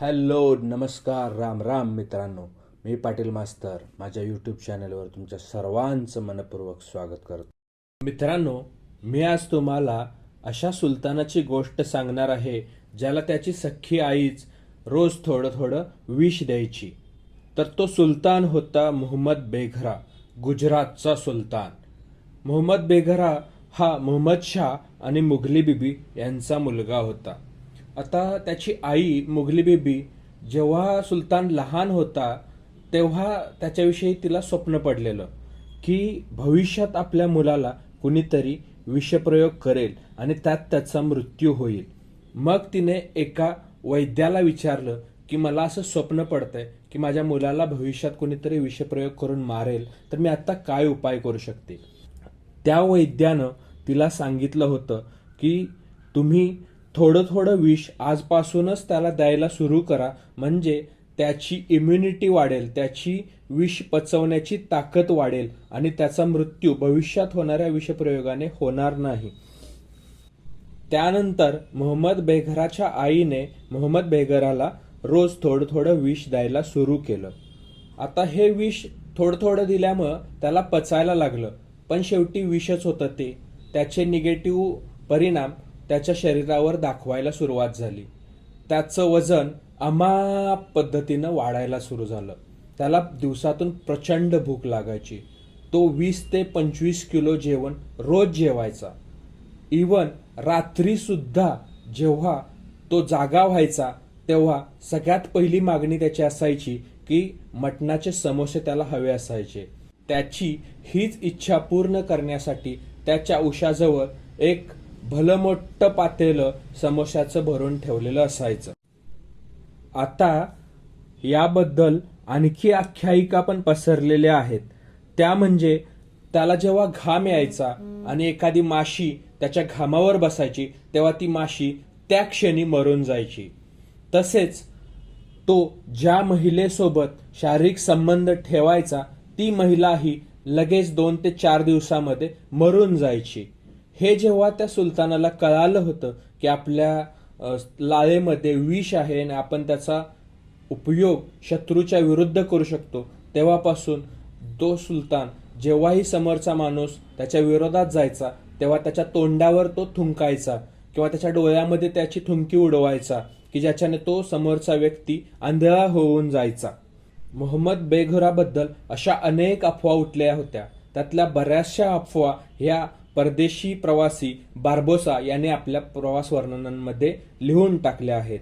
Hello नमस्कार राम राम मित्रांनो. मी पाटील मास्तर. माझ्या यूट्यूब चॅनलवर तुमच्या सर्वांचं मनपूर्वक स्वागत करतो. मित्रांनो मी आज तुम्हाला अशा सुलतानाची गोष्ट सांगणार आहे ज्याला त्याची सख्खी आईच रोज थोडं थोडं विष द्यायची. तर तो सुलतान होता मोहम्मद बेघरा गुजरातचा सुलतान. मोहम्मद बेघरा हा मोहम्मद शाह आणि मुघली बिबी यांचा मुलगा होता. आता त्याची आई मुघली बेबी जेव्हा सुलतान लहान होता तेव्हा त्याच्याविषयी तिला स्वप्न पडलेलं की भविष्यात आपल्या मुलाला कुणीतरी विषप्रयोग करेल आणि त्यात त्याचा मृत्यू होईल. मग तिने एका वैद्याला विचारलं की मला असं स्वप्न पडतंय की माझ्या मुलाला भविष्यात कुणीतरी विषप्रयोग करून मारेल तर मी आत्ता काय उपाय करू शकते? त्या वैद्यानं तिला सांगितलं होतं की तुम्ही थोडं थोडं विष आजपासूनच त्याला द्यायला सुरू करा. म्हणजे त्याची इम्युनिटी वाढेल त्याची विष पचवण्याची ताकद वाढेल आणि त्याचा मृत्यू भविष्यात होणाऱ्या विषप्रयोगाने होणार नाही. त्यानंतर मोहम्मद बेघराच्या आईने मोहम्मद बेघराला रोज थोडं थोडं विष द्यायला सुरू केलं. आता हे विष थोडं थोडं दिल्यामुळं त्याला पचायला लागलं. पण शेवटी विषच होतं ते. त्याचे निगेटिव्ह परिणाम त्याच्या शरीरावर दाखवायला सुरुवात झाली. त्याचं वजन अमाप पद्धतीनं वाढायला सुरू झालं. त्याला दिवसातून प्रचंड भूक लागायची. तो वीस ते पंचवीस किलो जेवण रोज जेवायचा. इवन रात्रीसुद्धा जेव्हा तो जागा व्हायचा तेव्हा सगळ्यात पहिली मागणी त्याची असायची की मटणाचे समोसे त्याला हवे असायचे. त्याची हीच इच्छा पूर्ण करण्यासाठी त्याच्या उशाजवळ एक भलं मोठं पातेलं समोश्याचं भरून ठेवलेलं असायचं. आता याबद्दल आणखी आख्यायिका पण पसरलेल्या आहेत. त्या म्हणजे त्याला जेव्हा घाम यायचा आणि एखादी माशी त्याच्या घामावर बसायची तेव्हा ती माशी त्या क्षणी मरून जायची. तसेच तो ज्या महिलेसोबत शारीरिक संबंध ठेवायचा ती महिलाही लगेच दोन ते चार दिवसामध्ये मरून जायची. हे जेव्हा त्या सुलतानाला कळालं होतं की आपल्या लाळेमध्ये विष आहे आणि आपण त्याचा उपयोग शत्रूच्या विरुद्ध करू शकतो तेव्हापासून तो सुलतान जेव्हाही समोरचा माणूस त्याच्या विरोधात जायचा तेव्हा त्याच्या तोंडावर तो थुंकायचा किंवा त्याच्या डोळ्यामध्ये त्याची थुंकी उडवायचा की ज्याच्याने तो समोरचा व्यक्ती आंधळा होऊन जायचा. मोहम्मद बेघराबद्दल अशा अनेक अफवा उठल्या होत्या. त्यातल्या बऱ्याचशा अफवा ह्या परदेशी प्रवासी बार्बोसा याने आपल्या प्रवास वर्णनांमध्ये लिहून टाकल्या आहेत.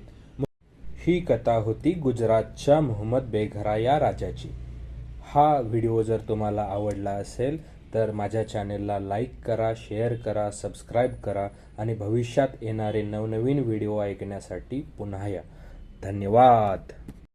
ही कथा होती गुजरातच्या मोहम्मद बेघरा या राजाची. हा व्हिडिओ जर तुम्हाला आवडला असेल तर माझ्या चॅनेलला लाईक करा शेअर करा सबस्क्राईब करा आणि भविष्यात येणारे नवनवीन व्हिडिओ ऐकण्यासाठी पुन्हा या. धन्यवाद!